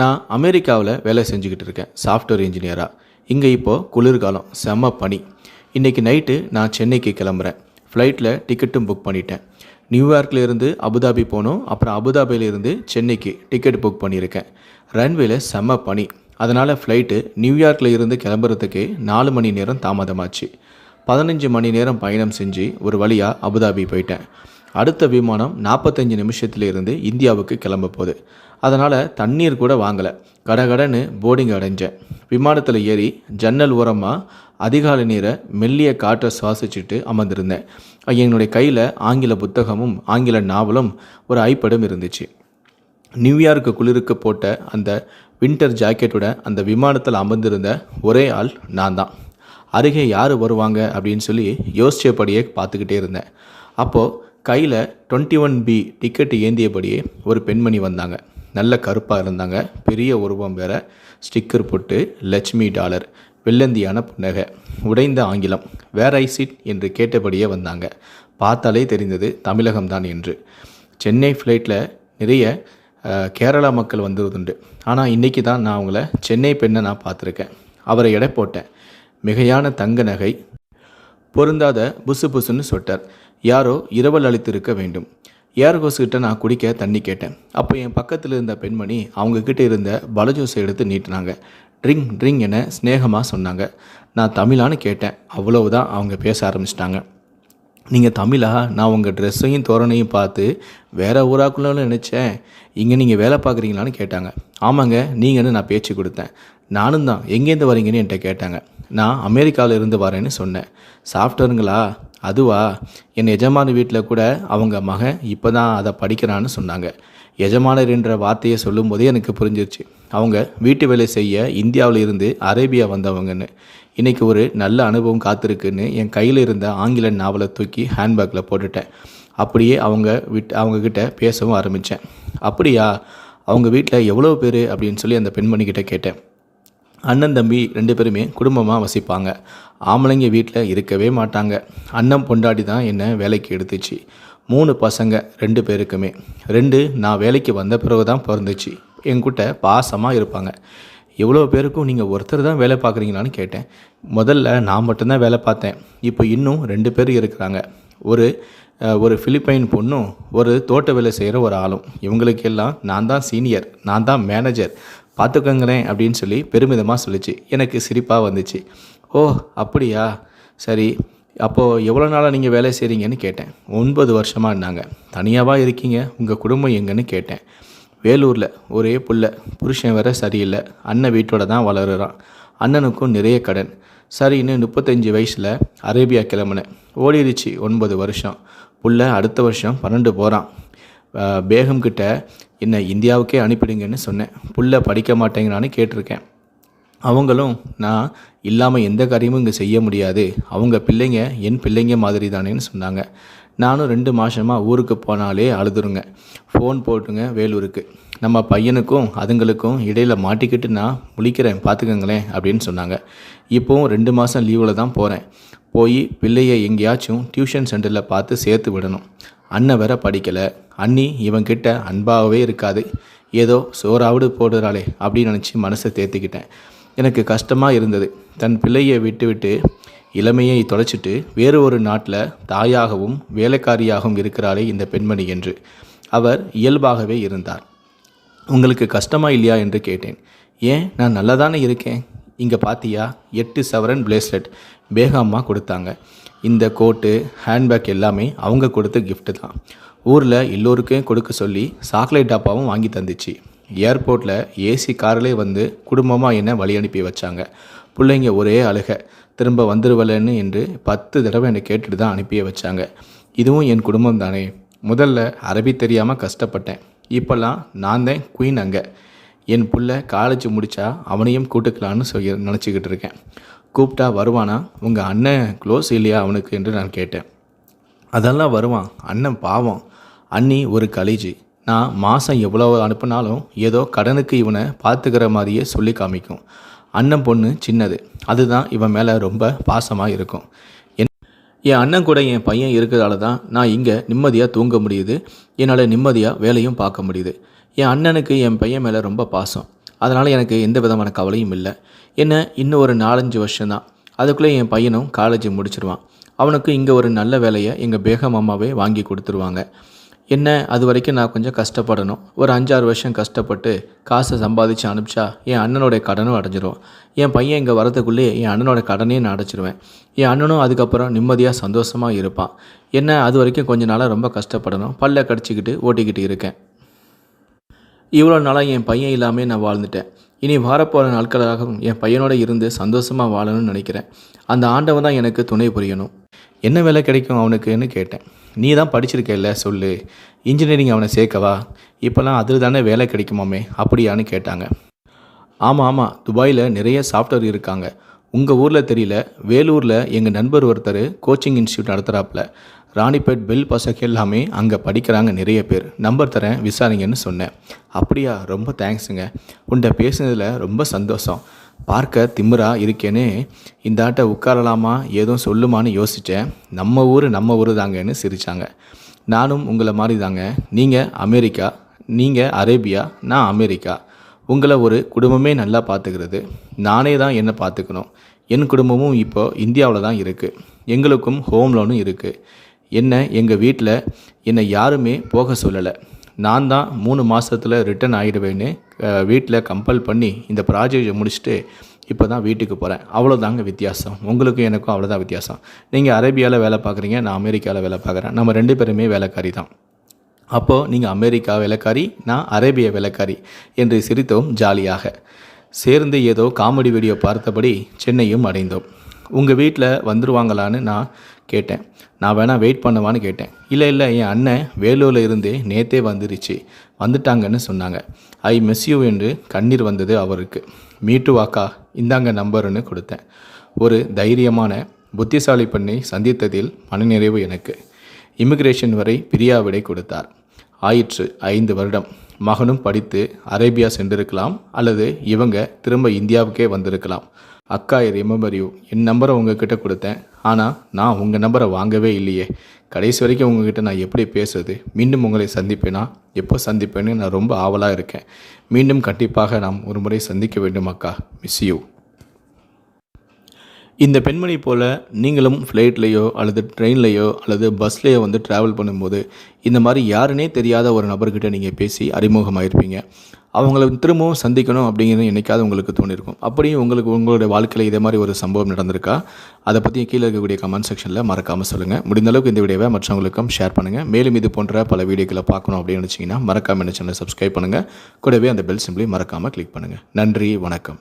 நான் அமெரிக்காவில் வேலை செஞ்சுக்கிட்டு இருக்கேன் சாஃப்ட்வேர் இன்ஜினியராக இங்கே இப்போது குளிர்காலம் செம பனி. இன்றைக்கி நைட்டு நான் சென்னைக்கு கிளம்புறேன். ஃப்ளைட்டில் டிக்கெட்டும் புக் பண்ணிட்டேன். நியூயார்க்லேருந்து அபுதாபி போகணும் அப்புறம் அபுதாபியிலேருந்து சென்னைக்கு டிக்கெட் புக் பண்ணியிருக்கேன். ரன்வேல செம பனி. அதனால் ஃப்ளைட்டு நியூயார்க்கில் இருந்து கிளம்புறதுக்கு நாலு மணி நேரம் தாமதமாச்சு. பதினஞ்சு மணி நேரம் பயணம் செஞ்சு ஒரு வழியாக அபுதாபி போயிட்டேன். அடுத்த விமானம் நாற்பத்தஞ்சு நிமிஷத்துல இருந்து இந்தியாவுக்கு கிளம்ப போகுது. அதனால் தண்ணீர் கூட வாங்கலை. கடகடன்னு போர்டிங் அடைஞ்சேன் விமானத்தில் ஏறி ஜன்னல் ஓரமாக அதிகாலை நேர மெல்லிய காற்றை சுவாசிச்சுட்டு அமர்ந்திருந்தேன். என்னுடைய கையில் ஆங்கில புத்தகமும் ஆங்கில நாவலும் ஒரு ஐப்படும் இருந்துச்சு. நியூயார்க்கு குளிருக்கு போட்ட அந்த வின்டர் ஜாக்கெட்டோட அந்த விமானத்தில் அமர்ந்திருந்த ஒரே ஆள் நான் தான். அருகே யார் வருவாங்க அப்படின்னு சொல்லி யோசிச்சபடியே பார்த்துக்கிட்டே இருந்தேன். அப்போது கையில் டுவெண்ட்டி ஒன் பி டிக்கெட் ஏந்தியபடியே ஒரு பெண்மணி வந்தாங்க. நல்ல கருப்பாக இருந்தாங்க. பெரிய உருவம் வேற. ஸ்டிக்கர் போட்டு லட்சுமி டாலர். வெள்ளந்தியான புன்னகை. உடைந்த ஆங்கிலம். வேர் ஐ சிட் என்று கேட்டபடியே வந்தாங்க. பார்த்தாலே தெரிந்தது தமிழகம்தான் என்று. சென்னை ஃப்ளைட்டில் நிறைய கேரளா மக்கள் வந்ததுண்டு ஆனால் இன்றைக்கி தான் நான் அவங்கள சென்னை பெண்ணை நான் பார்த்துருக்கேன். அவரை எடை போட்டேன். மிகையான தங்க நகை. பொருந்தாத புசு புசுன்னு சொட்டார் யாரோ இரவல் அளித்திருக்க வேண்டும். ஏர் கிட்ட நான் குடிக்க தண்ணி கேட்டேன். அப்போ என் பக்கத்தில் இருந்த பெண்மணி அவங்கக்கிட்ட இருந்த பலஜூஸை எடுத்து நீட்டினாங்க. ட்ரிங்க் ட்ரிங்க் என ஸ்னேகமாக சொன்னாங்க. நான் தமிழான்னு கேட்டேன். அவ்வளவுதான் அவங்க பேச ஆரம்பிச்சிட்டாங்க. நீங்கள் தமிழா? நான் உங்கள் ட்ரெஸ்ஸையும் தோரணையும் பார்த்து வேறு ஊராக்குள்ளன்னு நினச்சேன். இங்கே நீங்கள் வேலை பார்க்குறீங்களான்னு கேட்டாங்க. ஆமாங்க நீங்கன்னு நான் பேச்சு கொடுத்தேன். நானும் தான் எங்கேருந்து வரீங்கன்னு என்கிட்ட கேட்டாங்க. நான் அமெரிக்காவில் இருந்து வரேன்னு சொன்னேன். சாஃப்ட்வேருங்களா? அதுவா என் எஜமான வீட்டில் கூட அவங்க மகன் இப்போ தான் அதை படிக்கிறான்னு சொன்னாங்க. எஜமானர் என்ற வார்த்தையை சொல்லும்போதே எனக்கு புரிஞ்சிருச்சு. அவங்க வீட்டு வேலை செய்ய இந்தியாவில் இருந்து அரேபியா வந்தவங்கன்னு. இன்றைக்கி ஒரு நல்ல அனுபவம் காத்திருக்குன்னு என் கையில் இருந்த ஆங்கில நாவலை தூக்கி ஹேண்ட்பேக்கில் போட்டுட்டேன். அப்படியே அவங்க விட் அவங்கக்கிட்ட பேசவும் ஆரம்பித்தேன் அப்படியா அவங்க வீட்டில் எவ்வளோ பேர்? அப்படின்னு சொல்லி அந்த பெண்மணிக்கிட்ட கேட்டேன். அண்ணன் தம்பி ரெண்டு பேருமே குடும்பமாக வசிப்பாங்க. ஆம்பளைங்க வீட்டில் இருக்கவே மாட்டாங்க. அண்ணன் பொண்டாடி தான் என்னை வேலைக்கு எடுத்துச்சு. மூணு பசங்க ரெண்டு பேருக்குமே. ரெண்டு நான் வேலைக்கு வந்த பிறகு தான் பிறந்துச்சு என்கிட்ட பாசமாக இருப்பாங்க. எவ்வளோ பேருக்கும் நீங்கள் ஒருத்தர் தான் வேலை பார்க்குறீங்களான்னு கேட்டேன். முதல்ல நான் மட்டும்தான் வேலை பார்த்தேன். இப்போ இன்னும் ரெண்டு பேர் இருக்கிறாங்க. ஒரு ஒரு ஃபிலிப்பைன் பொண்ணும் ஒரு தோட்ட வேலை செய்கிற ஒரு ஆளும். இவங்களுக்கெல்லாம் நான் தான் சீனியர் நான் தான் மேனேஜர். பார்த்துக்கோங்களேன் அப்படின்னு சொல்லி பெருமிதமாக சொல்லிச்சு. எனக்கு சிரிப்பாக வந்துச்சு. ஓ அப்படியா? சரி அப்போது எவ்வளோ நாளாக நீங்கள் வேலை செய்கிறீங்கன்னு கேட்டேன். ஒன்பது வருஷமாக இருந்தாங்க தனியாகவா இருக்கீங்க? உங்கள் குடும்பம் எங்கன்னு கேட்டேன். வேலூரில் ஒரே புள்ள. புருஷன் வேற சரியில்லை. அண்ணன் வீட்டோட தான் வளருறான். அண்ணனுக்கும் நிறைய கடன். சரின்னு முப்பத்தஞ்சு வயசில் அரேபியா கிளம்புனேன். ஓடிடுச்சு ஒன்பது வருஷம். புள்ள அடுத்த வருஷம் பன்னெண்டு போகிறான் பேகம் கிட்ட என்னை இந்தியாவுக்கே அனுப்பிடுங்கன்னு சொன்னேன். புள்ள படிக்க மாட்டேங்கிறான்னு கேட்டிருக்கேன். அவங்களும் நான் இல்லாமல் எந்த காரியமும் இங்கே செய்ய முடியாது. அவங்க பிள்ளைங்க என் பிள்ளைங்க மாதிரி தானேன்னு சொன்னாங்க. நானும் ரெண்டு மாதமாக ஊருக்கு போனாலே அழுதுருங்க. ஃபோன் போட்டுங்க வேலூருக்கு. நம்ம பையனுக்கும் அதுங்களுக்கும் இடையில் மாட்டிக்கிட்டு நான் முழிக்கிறேன் பார்த்துக்கங்களேன் அப்படின்னு சொன்னாங்க. இப்போவும் ரெண்டு மாதம் லீவில் தான் போகிறேன் போய் பிள்ளையை எங்கேயாச்சும் டியூஷன் சென்டரில் பார்த்து சேர்த்து விடணும். அண்ணன் வேற படிக்கலை. அண்ணி இவன்கிட்ட அன்பாகவே இருக்காது. ஏதோ சோறாவது போடுறாளே அப்படின்னு நினச்சி மனசை தேர்த்திக்கிட்டேன் எனக்கு கஷ்டமாக இருந்தது. தன் பிள்ளையை விட்டுவிட்டு இளமையை தொலைச்சிட்டு வேறு ஒரு நாட்டில் தாயாகவும் வேலைக்காரியாகவும் இருக்கிறாளே இந்த பெண்மணி என்று. அவர் இயல்பாகவே இருந்தார். உங்களுக்கு கஷ்டமா இல்லையா? என்று கேட்டேன். ஏன்? நான் நல்லா தானே இருக்கேன். இங்கே பாத்தியா? எட்டு சவரன் பிளேஸ்லெட் பேகாம்மா கொடுத்தாங்க. இந்த கோட்டு ஹேண்ட்பேக் எல்லாமே அவங்க கொடுத்த கிஃப்ட்டு தான். ஊரில் எல்லோருக்கும் கொடுக்க சொல்லி சாக்லேட் டப்பாவும் வாங்கி தந்துச்சு. ஏர்போர்ட்டில் ஏசி காரிலே வந்து குடும்பமாக என்னை வழி அனுப்பி வச்சாங்க. பிள்ளைங்க ஒரே அழுக திரும்ப வந்துடுவலன்னு என்று பத்து தடவை என்னை கேட்டுட்டு தான் அனுப்பியே வச்சாங்க. இதுவும் என் குடும்பம் தானே. முதல்ல அரபி தெரியாமல் கஷ்டப்பட்டேன். இப்போல்லாம் நான் தான் குயின் அங்கே. என் புள்ள காலேஜ் முடித்தா அவனையும் கூட்டுக்கலான்னு சொல்லி நினச்சிக்கிட்டு இருக்கேன். கூப்பிட்டா வருவானா? உங்கள் அண்ணன் க்ளோஸ் இல்லையா அவனுக்கு என்று நான் கேட்டேன். அதெல்லாம் வருவான். அண்ணன் பாவம். அண்ணி ஒரு கலிஜி. நான் மாதம் எவ்வளோ அனுப்புனாலும் ஏதோ கடனுக்கு இவனை பார்த்துக்கிற மாதிரியே சொல்லி காமிக்கும். அண்ணன் பொண்ணு சின்னது. அதுதான் இவன் மேலே ரொம்ப பாசமாக இருக்கும். என் என் அண்ணன் கூட என் பையன் இருக்கிறதால தான் நான் இங்கே நிம்மதியாக தூங்க முடியுது. என்னால் நிம்மதியாக வேலையும் பார்க்க முடியுது. என் அண்ணனுக்கு என் பையன் மேலே ரொம்ப பாசம். அதனால் எனக்கு எந்த விதமான கவலையும் இல்லை. என்ன இன்னும் ஒரு நாலஞ்சு வருஷம்தான் அதுக்குள்ளே என் பையனும் காலேஜ் முடிச்சிருவான். அவனுக்கு இங்கே ஒரு நல்ல வேலையை எங்கள் பேகம் அம்மாவே வாங்கி கொடுத்துருவாங்க. என்ன? அது வரைக்கும் நான் கொஞ்சம் கஷ்டப்படணும். ஒரு அஞ்சாறு வருஷம் கஷ்டப்பட்டு காசை சம்பாதிச்சு அனுப்பிச்சா என் அண்ணனோட கடனும் அடைஞ்சிரும். என் பையன் இங்கே வரதுக்குள்ளேயே என் அண்ணனோட கடனையும் நான் அடைச்சிருவேன். என் அண்ணனும் அதுக்கப்புறம் நிம்மதியாக சந்தோஷமாக இருப்பான். என்ன? அது வரைக்கும் கொஞ்ச நாளாக ரொம்ப கஷ்டப்படணும். பல்ல கடிச்சிக்கிட்டு ஓட்டிக்கிட்டு இருக்கேன். இவ்வளோ நாளாக என் பையன் இல்லாமல் நான் வாழ்ந்துட்டேன். இனி வரப்போகிற நாட்களாகவும் என் பையனோட இருந்து சந்தோஷமாக வாழணும்னு நினைக்கிறேன். அந்த ஆண்டவன் தான் எனக்கு துணை புரியணும். என்ன வேலை கிடைக்கும் அவனுக்குன்னு கேட்டேன். நீ தான் படிச்சிருக்கல்ல சொல்லு. இன்ஜினியரிங் அவனை சேர்க்கவா? இப்போல்லாம் அதில் தானே வேலை கிடைக்குமாமே அப்படியான்னு கேட்டாங்க. ஆமாம் ஆமாம் துபாயில் நிறைய சாஃப்ட்வேர் இருக்காங்க. உங்கள் ஊரில் தெரியல வேலூரில் எங்கள் நண்பர் ஒருத்தர் கோச்சிங் இன்ஸ்டியூட் நடத்துகிறாப்புல ராணிப்பேட் பெல் பசங்க எல்லாமே அங்கே படிக்கிறாங்க நிறைய பேர். நம்பர் தரேன் விசாரிங்கன்னு சொன்னேன். அப்படியா ரொம்ப தேங்க்ஸுங்க உன்ட்ட பேசுனதில் ரொம்ப சந்தோஷம். பார்க்க திமிரா இருக்கேன்னு இந்த ஆட்டை உட்காரலாமா? ஏதும் சொல்லுமான்னு யோசித்தேன் நம்ம ஊர் நம்ம ஊர் தாங்கன்னு சிரித்தாங்க நானும் உங்களை மாதிரி தாங்க. நீங்கள் அமெரிக்கா நீங்கள் அரேபியா நான் அமெரிக்கா. உங்களை ஒரு குடும்பமே நல்லா பார்த்துக்கிறது நானே தான் என்னை பார்த்துக்கணும் என் குடும்பமும் இப்போ இந்தியாவில் தான் இருக்குது எங்களுக்கும் ஹோம் லோனும் இருக்குது என்னை எங்கள் வீட்டில் என்னை யாருமே போக சொல்லலை. நான் தான் மூணு மாதத்தில் ரிட்டர்ன் ஆகிடுவேன்னு வீட்டில் கம்பல் பண்ணி இந்த ப்ராஜெக்டை முடிச்சுட்டு இப்போ தான் வீட்டுக்கு போகிறேன் அவ்வளோதாங்க வித்தியாசம். உங்களுக்கும் எனக்கும் அவ்வளோதான் வித்தியாசம். நீங்கள் அரேபியாவில் வேலை பார்க்குறீங்க நான் அமெரிக்காவில் வேலை பார்க்குறேன். நம்ம ரெண்டு பேருமே வேலைக்காரி தான். அப்போது நீங்கள் அமெரிக்கா வேலைக்காரி நான் அரேபிய வேலைக்காரி என்று சிரித்தோம் ஜாலியாக. சேர்ந்து ஏதோ காமெடி வீடியோ பார்த்தபடி சென்னையும் அடைந்தோம். உங்கள் வீட்டில் வந்துடுவாங்களான்னு நான் கேட்டேன். நான் வேணால் வெயிட் பண்ணவான்னு கேட்டேன். இல்லை இல்லை என் அண்ணன் வேலூரில் இருந்தே நேத்தே வந்துருச்சு. வந்துட்டாங்கன்னு சொன்னாங்க. ஐ மிஸ் யூ என்று கண்ணீர் வந்தது அவருக்கு. மீட்டு வாக்கா இந்தாங்க நம்பருன்னு கொடுத்தேன். ஒரு தைரியமான புத்திசாலி பெண்ணை சந்தித்ததில் மனநிறைவு எனக்கு. இமிகிரேஷன் வரை பிரியாவிடை கொடுத்தார். ஆயிற்று ஐந்து வருடம். மகனும் படித்து அரேபியா சென்றிருக்கலாம் அல்லது இவங்க திரும்ப இந்தியாவுக்கே வந்திருக்கலாம். அக்கா ஐ ரிமெம்பர் யூ என் நம்பரை உங்ககிட்ட கொடுத்தேன். ஆனால் நான் உங்கள் நம்பரை வாங்கவே இல்லையே. கடைசி வரைக்கும் உங்ககிட்ட நான் எப்படி பேசுறது? மீண்டும் உங்களை சந்திப்பேனா? எப்போ சந்திப்பேன்னு நான் ரொம்ப ஆவலாக இருக்கேன். மீண்டும் கண்டிப்பாக நாம் ஒரு முறை சந்திக்க வேண்டும் அக்கா. மிஸ் யூ இந்த பெண்மணி போல் நீங்களும் ஃப்ளைட்லேயோ அல்லது ட்ரெயின்லேயோ அல்லது பஸ்லேயோ வந்து ட்ராவல் பண்ணும்போது இந்த மாதிரி யாருனே தெரியாத ஒரு நபர்கிட்ட நீங்கள் பேசி அறிமுகமாயிருப்பீங்க. அவங்கள திரும்பவும் சந்திக்கணும் அப்படிங்கிறது என்னைக்காவது உங்களுக்கு தோணிருக்கும். அப்படியும் உங்களுக்கு உங்களுடைய வாழ்க்கையில் இதே மாதிரி ஒரு சம்பவம் நடந்திருக்கா? அதை பற்றி கீழே இருக்கக்கூடிய கமெண்ட் செக்ஷனில் மறக்காமல் சொல்லுங்கள் முடிந்த அளவுக்கு இந்த வீடியோவை மற்றவங்களுக்கும் ஷேர் பண்ணுங்கள் மேலும் இது போன்ற பல வீடியோக்களை பார்க்கணும் அப்படின்னு நினச்சிங்கன்னா மறக்காமல் என்ன சேனலை சப்ஸ்கிரைப் பண்ணுங்கள் கூடவே அந்த பெல் சிம்பிளி மறக்காமல் கிளிக் பண்ணுங்கள் நன்றி வணக்கம்.